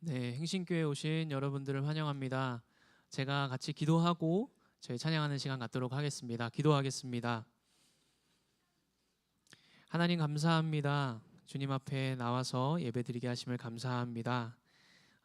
네, 행신교회 오신 여러분들을 환영합니다. 제가 같이 기도하고 저희 찬양하는 시간 갖도록 하겠습니다. 기도하겠습니다. 하나님 감사합니다. 주님 앞에 나와서 예배드리게 하심을 감사합니다.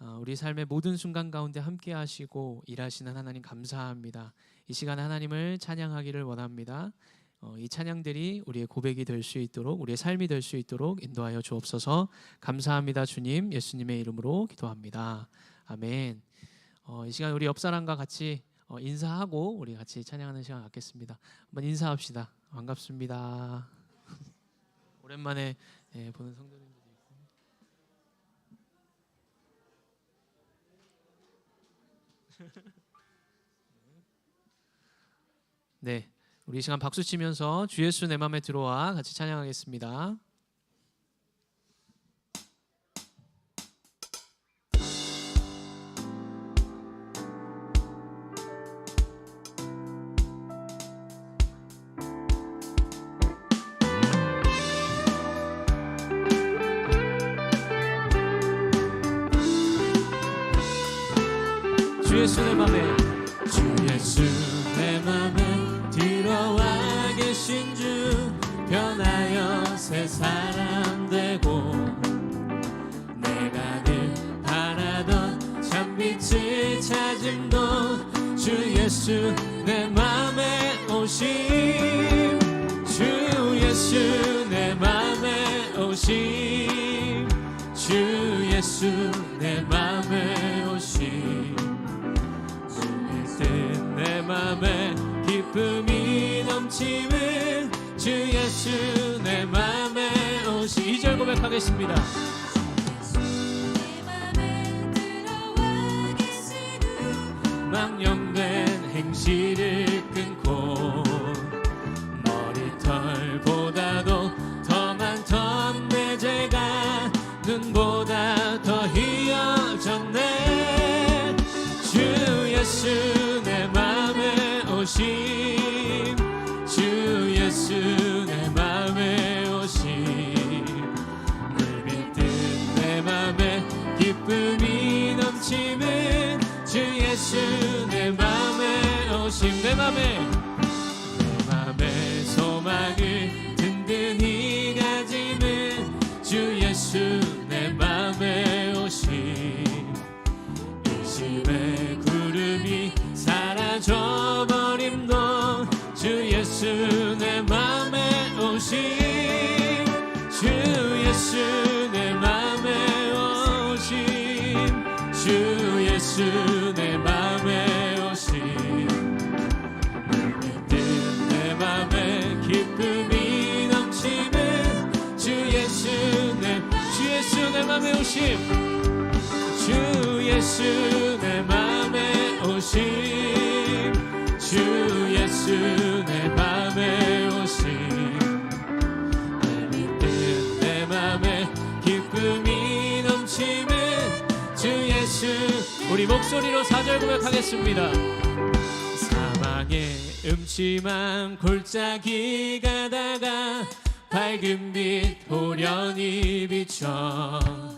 어, 우리 삶의 모든 순간 가운데 함께 하시고 일하시는 하나님 감사합니다. 이 시간 하나님을 찬양하기를 원합니다. 어, 이 찬양들이 우리의 고백이 될 수 있도록 우리의 삶이 될 수 있도록 인도하여 주옵소서. 감사합니다, 주님. 예수님의 이름으로 기도합니다. 아멘. 어, 이 시간 우리 옆 사람과 같이 어, 인사하고 우리 같이 찬양하는 시간 갖겠습니다. 한번 인사합시다. 반갑습니다. 오랜만에 예, 보는 있고. 네, 우리 이 시간 박수 치면서 주 예수 내 맘에 들어와 같이 찬양하겠습니다. 주 예수 내 맘에 주 예수 내 맘에 찾음도 주 예수 내 맘에 오심 주 예수 내 맘에 오심 주 예수 내 맘에 오심 숨을 내 맘에 기쁨이 넘치는 주 예수 내 맘에 오시 2절 고백하겠습니다 망령된 행실을 끊고 머리털보다도 더 많던 내 죄가 눈보다 더 희어졌네. 주 예수 내 맘에 오심 주 예수 내 맘에 오심 물 믿는 내 맘에 기쁨이 넘치는 주 예수 내 맘에 오심 내 맘에 오심. 주 예수 내 맘에 오심. 주 예수 내 맘에 오심. 믿는 내 맘에 기쁨이 넘치는 주 예수. 우리 목소리로 사절 고백하겠습니다. 사망의 음침한 골짜기 가다가 밝은 빛 호련히 비춰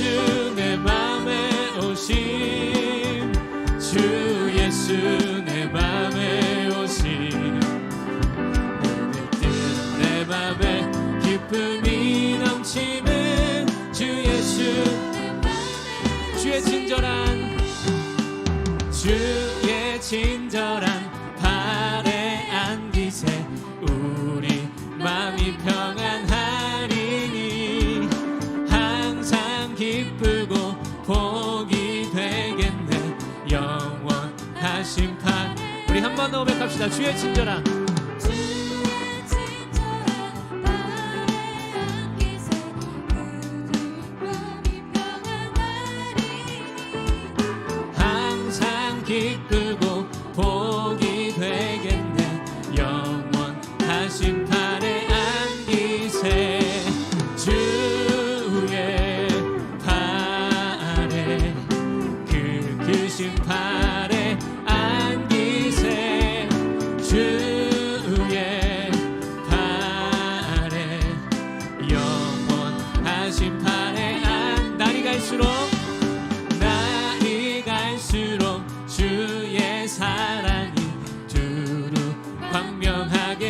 예수 내 맘에 오심 주 예수 내 맘에 오심 믿는 내 맘에 기쁨이 넘치는 주 예수 주의 친절한 우리 한 번 더 고백합시다. 주의 친절함. 기쁘고 hagen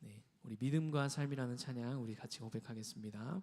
네, 믿음과 삶이라는 찬양 우리 같이 고백하겠습니다.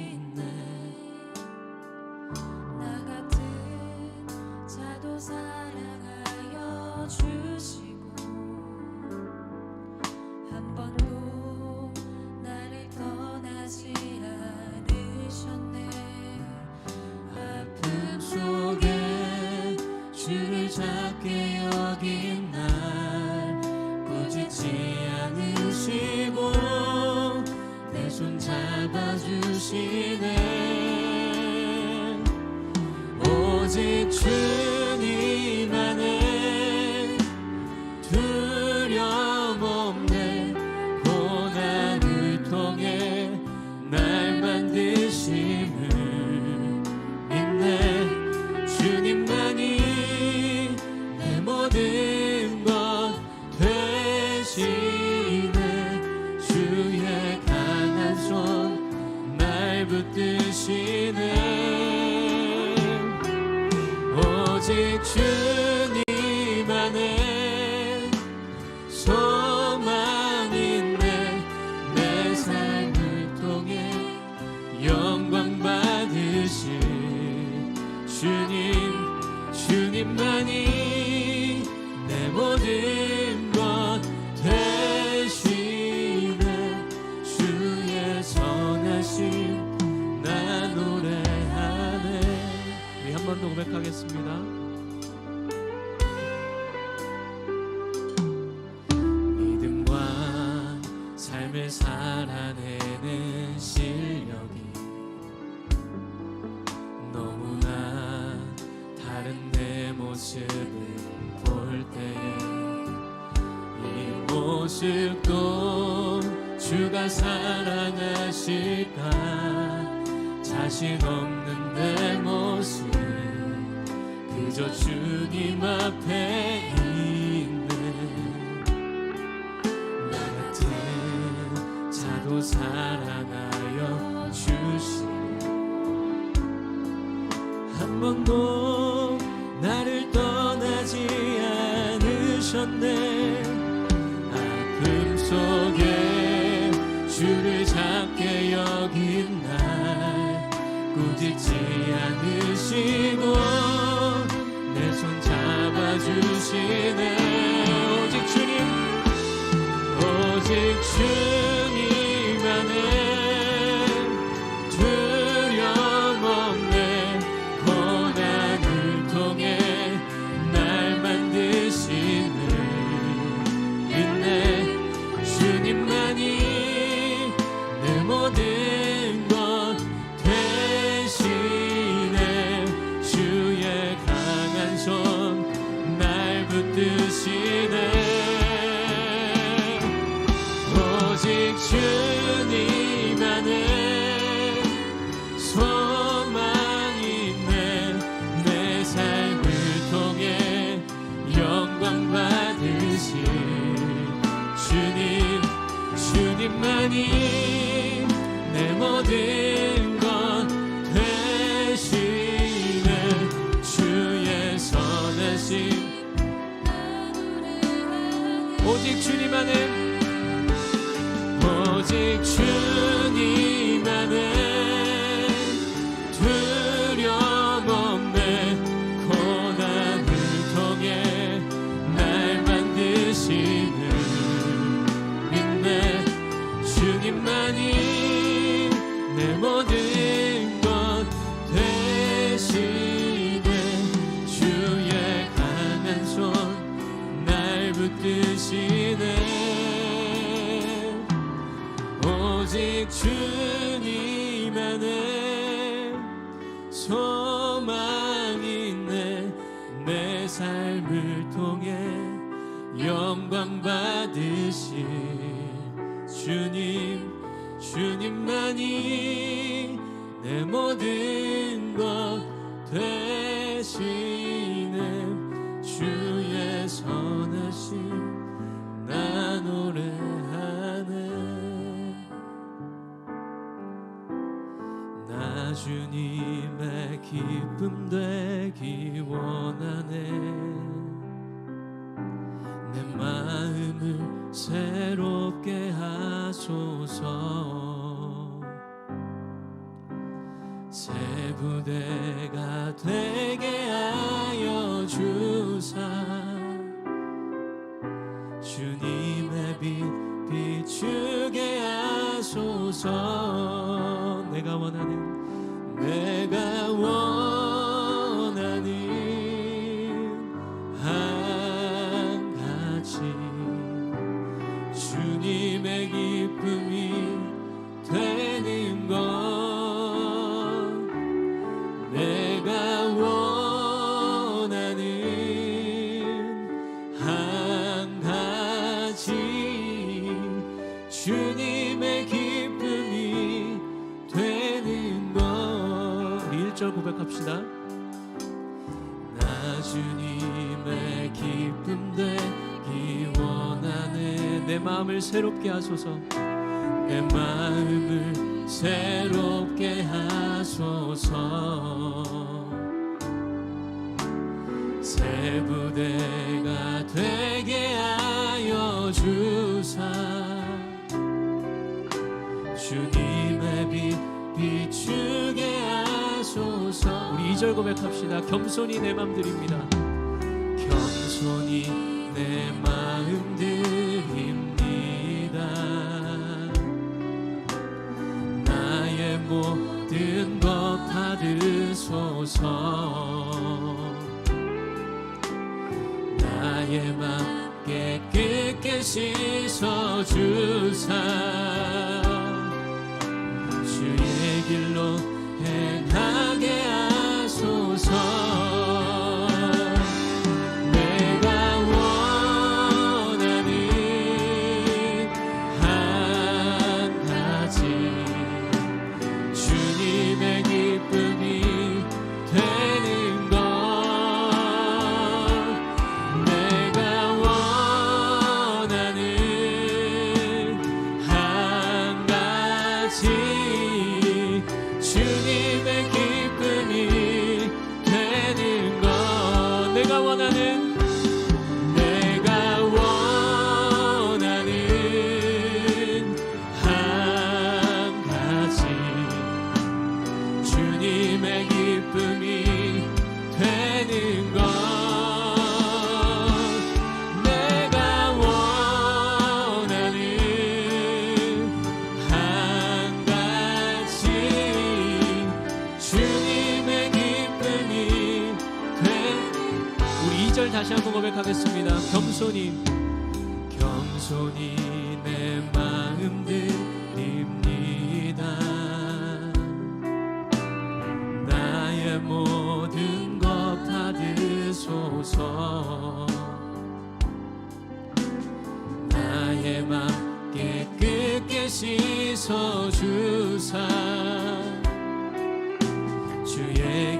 자신 없는 내 모습 그저 주님 앞에 있네. 나 같은 자도 사랑하여 주시네 한 번도 나를 떠나지 않으셨네. sin 주님의 빛 비추게 하소서. 내가 원하는 내가 원 1절 고백합시다. 나 주님의 기쁨 되기 원하네. 내 마음을 새롭게 하소서. 내 마음을 새롭게 하소서. 새 부대가 되게 하여 주사. 주님의 빛 비추게 주옵소서. 우리 이절 고백합시다. 겸손히 내 맘 드립니다. 겸손히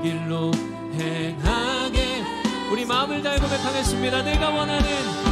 길로 행하게. 우리 마음을 달고 그 백하겠습니다. 내가 원하는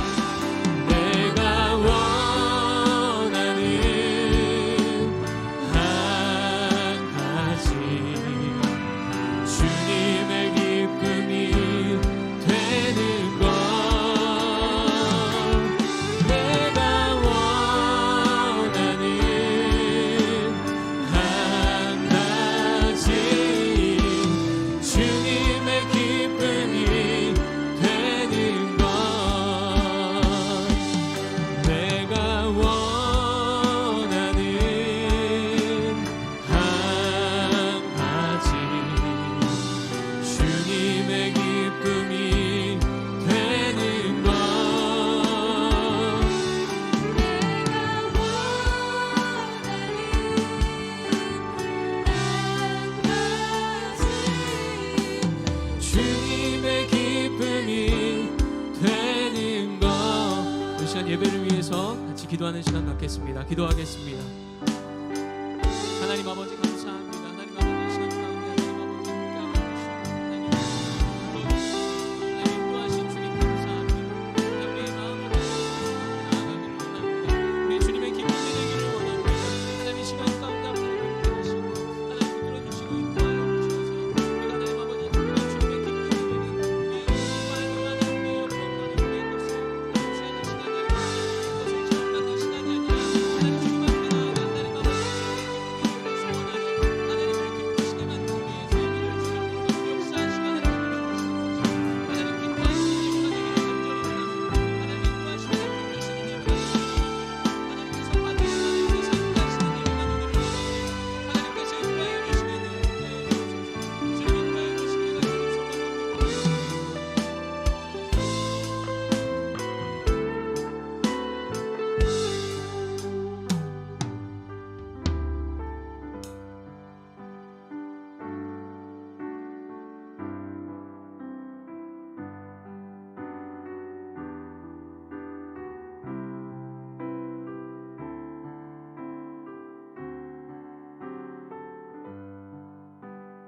기도하겠습니다. 기도하겠습니다.